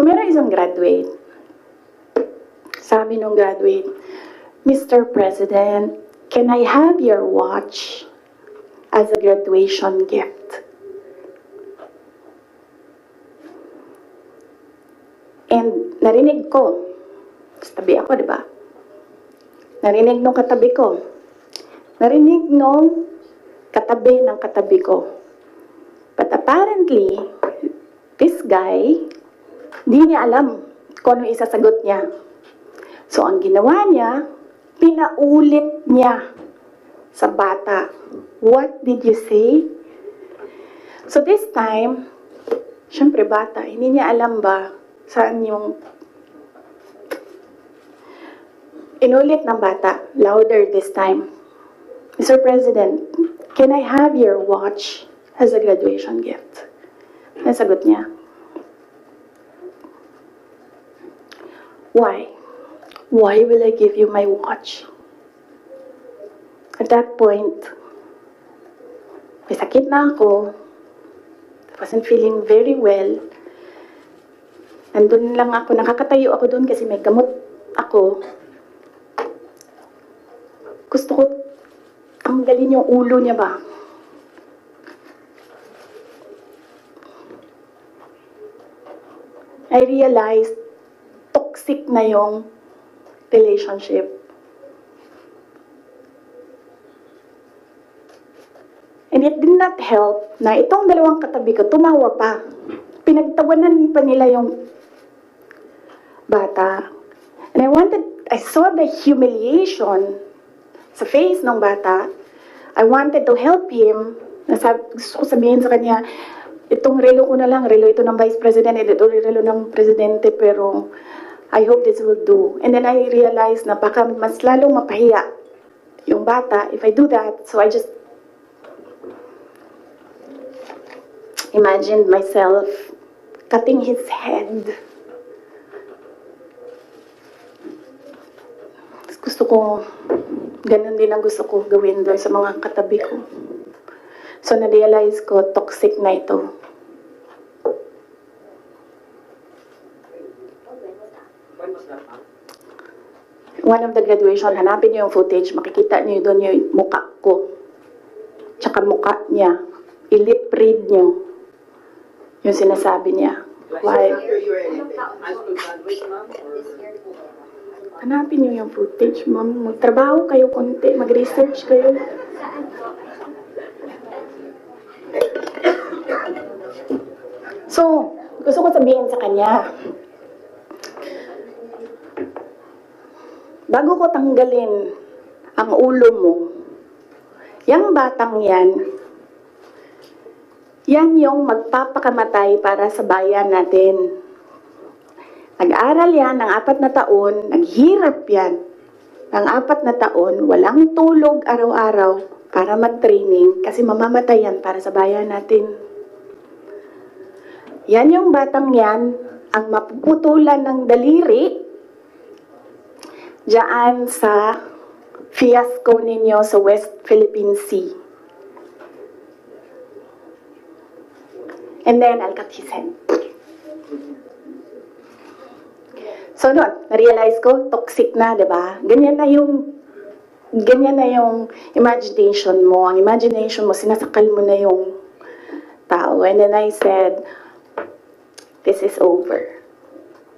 So, meron isang graduate. Sabi nung graduate, Mr. President, can I have your watch as a graduation gift? And narinig ko, tabi ako, di ba? Narinig nung katabi ko. Narinig nung katabi ng katabi ko. But apparently, this guy, di niya alam kung ano isasagot niya. So, ang ginawa niya, pinaulit niya sa bata. What did you say? So, this time, syempre bata, hindi niya alam ba saan yung inulit ng bata, louder this time. Mr. President, can I have your watch as a graduation gift? Nasagot niya. Why? Why will I give you my watch? At that point, may sakit na ako. I wasn't feeling very well. Nandun lang ako, nakakatayo ako doon kasi may gamot ako. Gusto ko tanggalin yung ulo niya ba? I realized toxic na yung relationship. And it did not help na itong dalawang katabi ko, tumawa pa. Pinagtawanan pa nila yung bata. And I wanted, I saw the humiliation sa face ng bata. I wanted to help him. Nasab gusto ko sabihin sa kanya, itong relo ko na lang, relo ito ng Vice President, ito relo ng Presidente, pero I hope this will do. And then I realized na baka mas lalong mapahiya yung bata if I do that. So I just imagined myself cutting his head. Gusto ko, ganun din ang gusto ko gawin doon sa mga katabi ko. So na-realize ko, toxic na ito. When was that, ma'am? One of the graduation, hanapin niyo yung footage, makikita niyo doon yung muka ko. Tsaka muka niya. I-lip read niyo yung sinasabi niya. Why? Hanapin niyo yung footage, ma'am. Magtrabaho kayo konti, mag-research kayo. So, gusto ko sabihin sa kanya, bago ko tanggalin ang ulo mo, yung batang yan, yan yung magpapakamatay para sa bayan natin. Nag-aral yan ng apat na taon, naghirap yan ng apat na taon, walang tulog araw-araw para mag-training kasi mamamatay yan para sa bayan natin. Yan yung batang yan, ang mapuputulan ng daliri diyan sa fiasco ninyo sa West Philippine Sea. And then, I'll cut his head. So, noon, na-realize ko, toxic na, di ba? Ganyan na yung, ganyan na yung imagination mo. Ang imagination mo, sinasakal mo na yung tao. And then I said, this is over.